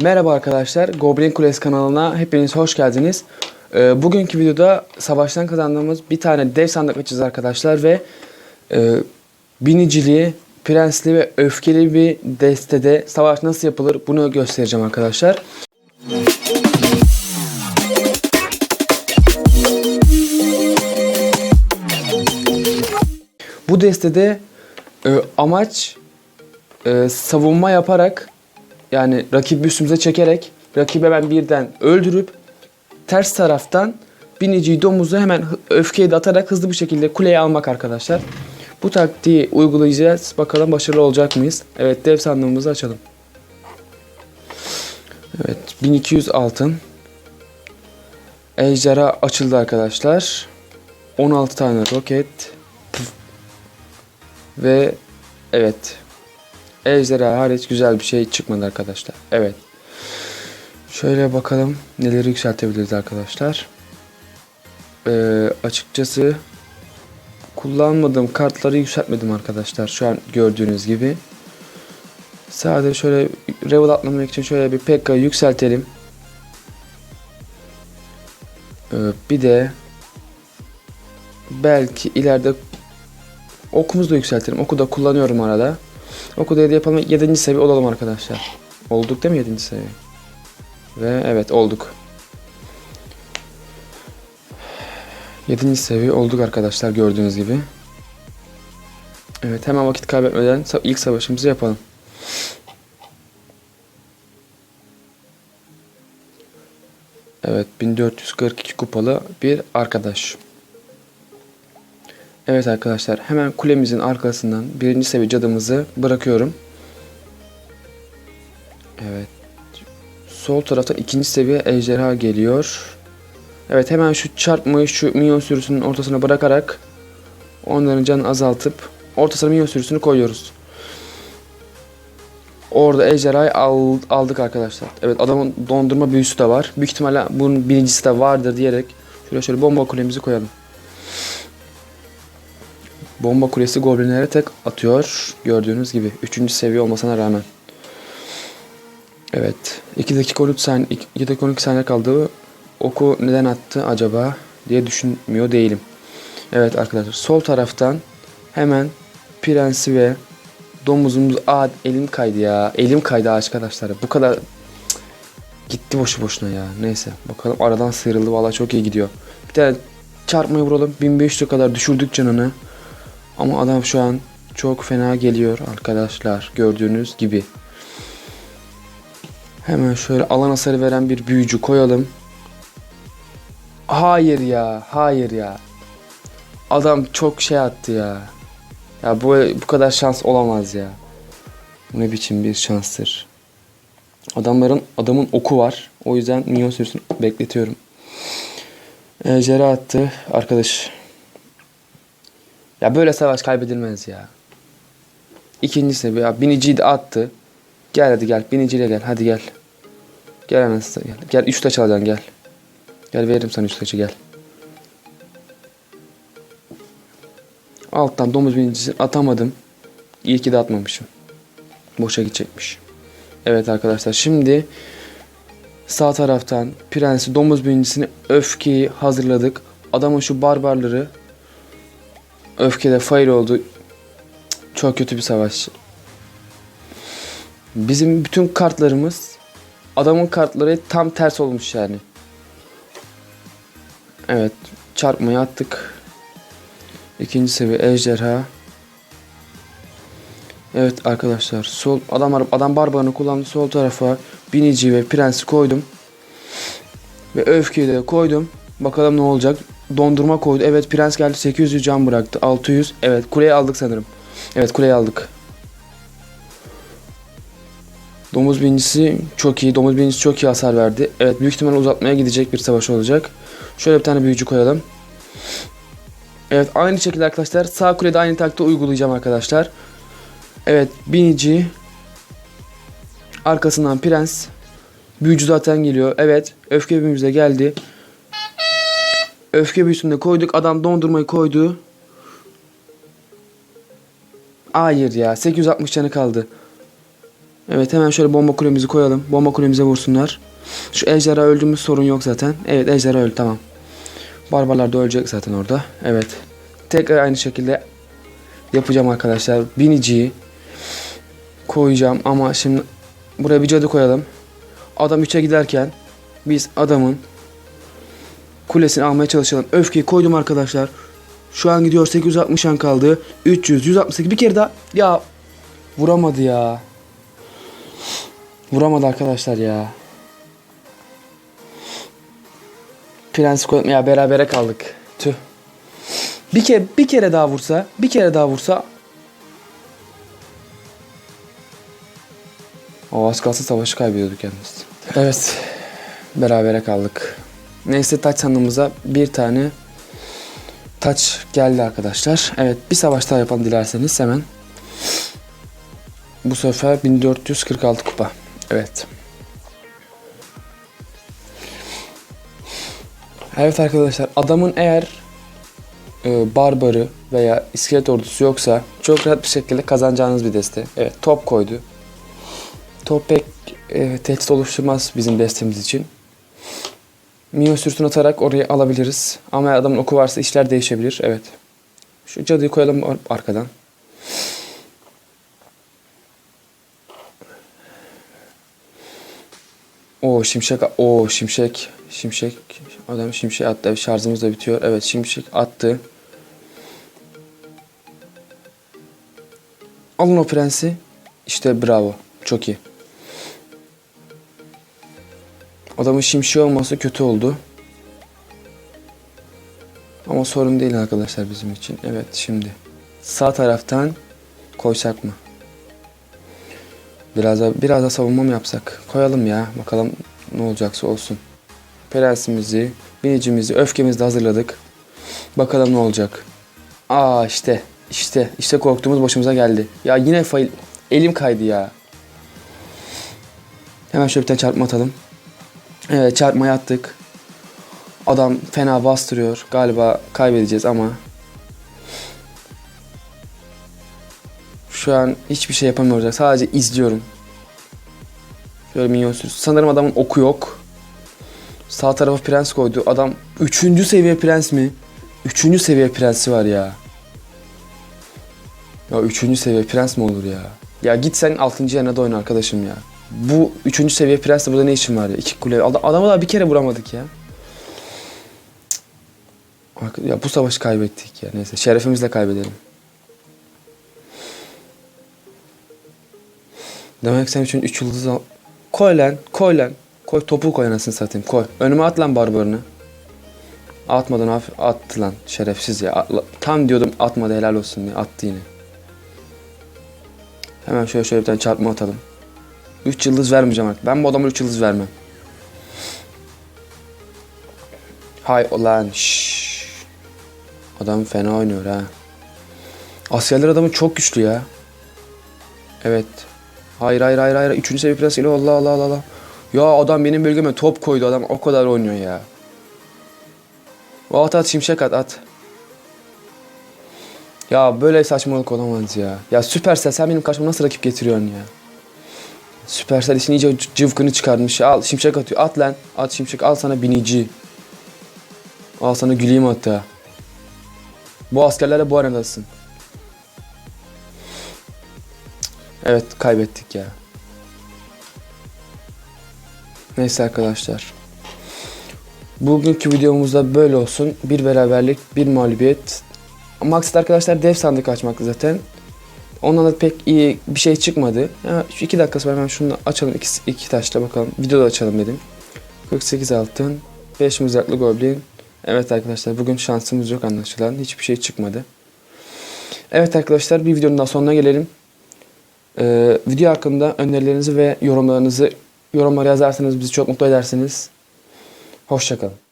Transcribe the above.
Merhaba arkadaşlar, Goblin Kulesi kanalına hepiniz hoş geldiniz. Ee, bugünkü videoda savaştan kazandığımız bir tane dev sandık açacağız arkadaşlar ve e, biniciliği, prensli ve öfkeli bir destede savaş nasıl yapılır bunu göstereceğim arkadaşlar. Bu destede e, amaç e, savunma yaparak yani rakibi üstümüze çekerek rakibe ben birden öldürüp ters taraftan biniciyi domuzu hemen öfkeyi de atarak hızlı bir şekilde kuleye almak arkadaşlar. Bu taktiği uygulayacağız. Bakalım başarılı olacak mıyız? Evet dev sandığımızı açalım. Evet 1200 altın. Ejderha açıldı arkadaşlar. 16 tane roket. Ve evet Ejderha hariç güzel bir şey çıkmadı arkadaşlar. Evet. Şöyle bakalım neleri yükseltebiliriz arkadaşlar. Ee, açıkçası kullanmadığım kartları yükseltmedim arkadaşlar. Şu an gördüğünüz gibi. Sadece şöyle level atlamak için şöyle bir Pekka'yı yükseltelim. Ee, bir de belki ileride okumuzu da yükseltelim. Oku da kullanıyorum arada. Oku da hediye yapalım. 7. seviye olalım arkadaşlar. Olduk değil mi 7. seviye? Ve evet olduk. 7. seviye olduk arkadaşlar gördüğünüz gibi. Evet hemen vakit kaybetmeden ilk savaşımızı yapalım. Evet 1442 kupalı bir arkadaş. Evet arkadaşlar hemen kulemizin arkasından birinci seviye cadımızı bırakıyorum. Evet. Sol taraftan ikinci seviye ejderha geliyor. Evet hemen şu çarpmayı şu minyon sürüsünün ortasına bırakarak onların canını azaltıp ortasına minyon sürüsünü koyuyoruz. Orada ejderhayı al- aldık arkadaşlar. Evet adamın dondurma büyüsü de var. Büyük ihtimalle bunun birincisi de vardır diyerek şöyle şöyle bomba kulemizi koyalım. Bomba kulesi goblinlere tek atıyor. Gördüğünüz gibi. Üçüncü seviye olmasına rağmen. Evet. 2 dakika 13 saniye, 2 dakika 12 saniye kaldı. Oku neden attı acaba diye düşünmüyor değilim. Evet arkadaşlar. Sol taraftan hemen prensi ve domuzumuz... Aa elim kaydı ya. Elim kaydı arkadaşlar. Bu kadar... Gitti boşu boşuna ya. Neyse. Bakalım aradan sıyrıldı. Vallahi çok iyi gidiyor. Bir tane çarpmayı vuralım. 1500'e kadar düşürdük canını. Ama adam şu an çok fena geliyor arkadaşlar. Gördüğünüz gibi. Hemen şöyle alan hasarı veren bir büyücü koyalım. Hayır ya, hayır ya. Adam çok şey attı ya. Ya bu bu kadar şans olamaz ya. Bu ne biçim bir şanstır. Adamların adamın oku var. O yüzden minyon sürüsünü bekletiyorum. Ejderha attı arkadaş. Ya böyle savaş kaybedilmez ya. İkinci seviye. Ya biniciyi de attı. Gel hadi gel. Biniciyle gel. Hadi gel. Gel size gel. Gel üç taç alacaksın gel. Gel veririm sana üç taçı gel. Alttan domuz binicisini atamadım. İyi ki de atmamışım. Boşa gidecekmiş. Evet arkadaşlar şimdi sağ taraftan prensi domuz binicisini öfkeyi hazırladık. Adamın şu barbarları öfkede fire oldu. Çok kötü bir savaş. Bizim bütün kartlarımız adamın kartları tam ters olmuş yani. Evet, çarpmayı attık. İkinci seviye ejderha. Evet arkadaşlar, sol adam adam barbarını kullandı sol tarafa binici ve prensi koydum. Ve öfkeyi de koydum. Bakalım ne olacak. Dondurma koydu. Evet prens geldi 800 can bıraktı. 600. Evet kuleyi aldık sanırım. Evet kuleyi aldık. Domuz binicisi çok iyi. Domuz binicisi çok iyi hasar verdi. Evet büyük ihtimalle uzatmaya gidecek bir savaş olacak. Şöyle bir tane büyücü koyalım. Evet aynı şekilde arkadaşlar sağ kulede aynı taktiği uygulayacağım arkadaşlar. Evet binici. Arkasından prens. Büyücü zaten geliyor. Evet öfke büyücü de geldi. Öfke büyüsünü de koyduk. Adam dondurmayı koydu. Hayır ya 860 canı kaldı. Evet hemen şöyle bomba kulemizi koyalım. Bomba kulemize vursunlar. Şu ejderha öldüğümüz sorun yok zaten. Evet ejderha öldü tamam. Barbarlar da ölecek zaten orada. Evet. Tekrar aynı şekilde yapacağım arkadaşlar. Biniciyi koyacağım ama şimdi buraya bir cadı koyalım. Adam 3'e giderken biz adamın kulesini almaya çalışalım. Öfkeyi koydum arkadaşlar. Şu an gidiyor 860 an kaldı. 300, 168 bir kere daha. Ya vuramadı ya. Vuramadı arkadaşlar ya. Prens koydum ya berabere kaldık. Tüh. Bir kere bir kere daha vursa, bir kere daha vursa O az kalsın savaşı kaybediyorduk yalnız. Evet. Berabere kaldık. Neyse taç sandığımıza bir tane taç geldi arkadaşlar. Evet bir savaş daha yapalım dilerseniz hemen. Bu sefer 1446 kupa. Evet. Evet arkadaşlar adamın eğer e, barbarı veya iskelet ordusu yoksa çok rahat bir şekilde kazanacağınız bir deste. Evet top koydu. Top pek e, tehdit oluşturmaz bizim destemiz için. Minyon sürüsünü atarak orayı alabiliriz. Ama adamın oku varsa işler değişebilir. Evet. Şu cadıyı koyalım ar- arkadan. O şimşek, o şimşek, şimşek. Adam şimşek attı. Şarjımız da bitiyor. Evet şimşek attı. Alın o prensi. İşte bravo. Çok iyi. Adamın şimşeği olması kötü oldu. Ama sorun değil arkadaşlar bizim için. Evet şimdi. Sağ taraftan koysak mı? Biraz da biraz da savunma mı yapsak? Koyalım ya. Bakalım ne olacaksa olsun. Prensimizi, binicimizi, öfkemizi de hazırladık. Bakalım ne olacak. Aa işte. işte işte korktuğumuz başımıza geldi. Ya yine fail. Elim kaydı ya. Hemen şöyle bir tane çarpma atalım. Evet çarpmaya attık. Adam fena bastırıyor. Galiba kaybedeceğiz ama. Şu an hiçbir şey yapamıyoruz. Sadece izliyorum. Şöyle minyon sürüsü. Sanırım adamın oku yok. Sağ tarafa prens koydu. Adam 3. seviye prens mi? 3. seviye prensi var ya. Ya 3. seviye prens mi olur ya? Ya git sen 6. yerine de oyna arkadaşım ya. Bu 3. seviye prensle burada ne işin var ya? İki kule. Ad- Adamı daha bir kere vuramadık ya. Ya bu savaşı kaybettik ya. Neyse şerefimizle kaybedelim. Demek sen için 3 yıldız al. Koy lan, koy lan. Koy topu koy anasını satayım, koy. Önüme at lan barbarını. Atmadan hafif attı lan şerefsiz ya. Tam diyordum atmadı helal olsun diye attı yine. Hemen şöyle şöyle bir tane çarpma atalım. 3 yıldız vermeyeceğim artık. Ben bu adama 3 yıldız vermem. Hay ulan şşş. Adam fena oynuyor ha. Asyalılar adamı çok güçlü ya. Evet. Hayır hayır hayır hayır. Üçüncü seviye prens geliyor. Allah Allah Allah. Ya adam benim bölgeme top koydu adam o kadar oynuyor ya. At at şimşek at at. Ya böyle saçmalık olamaz ya. Ya Süpersel sen benim karşıma nasıl rakip getiriyorsun ya? Süpersel işin iyice cıvkını çıkarmış. Al şimşek atıyor. At lan. At şimşek. Al sana binici. Al sana güleyim hatta. Bu askerlerle bu arenadasın. Evet kaybettik ya. Neyse arkadaşlar. Bugünkü videomuzda böyle olsun. Bir beraberlik, bir mağlubiyet. Maksat arkadaşlar dev sandık açmak zaten. Ondan da pek iyi bir şey çıkmadı. Ya şu iki dakikası var hemen şunu açalım iki, iki taşla bakalım. Videoda açalım dedim. 48 altın, 5 mızraklı goblin. Evet arkadaşlar bugün şansımız yok anlaşılan. Hiçbir şey çıkmadı. Evet arkadaşlar bir videonun daha sonuna gelelim. Ee, video hakkında önerilerinizi ve yorumlarınızı yorumlara yazarsanız bizi çok mutlu edersiniz. Hoşçakalın.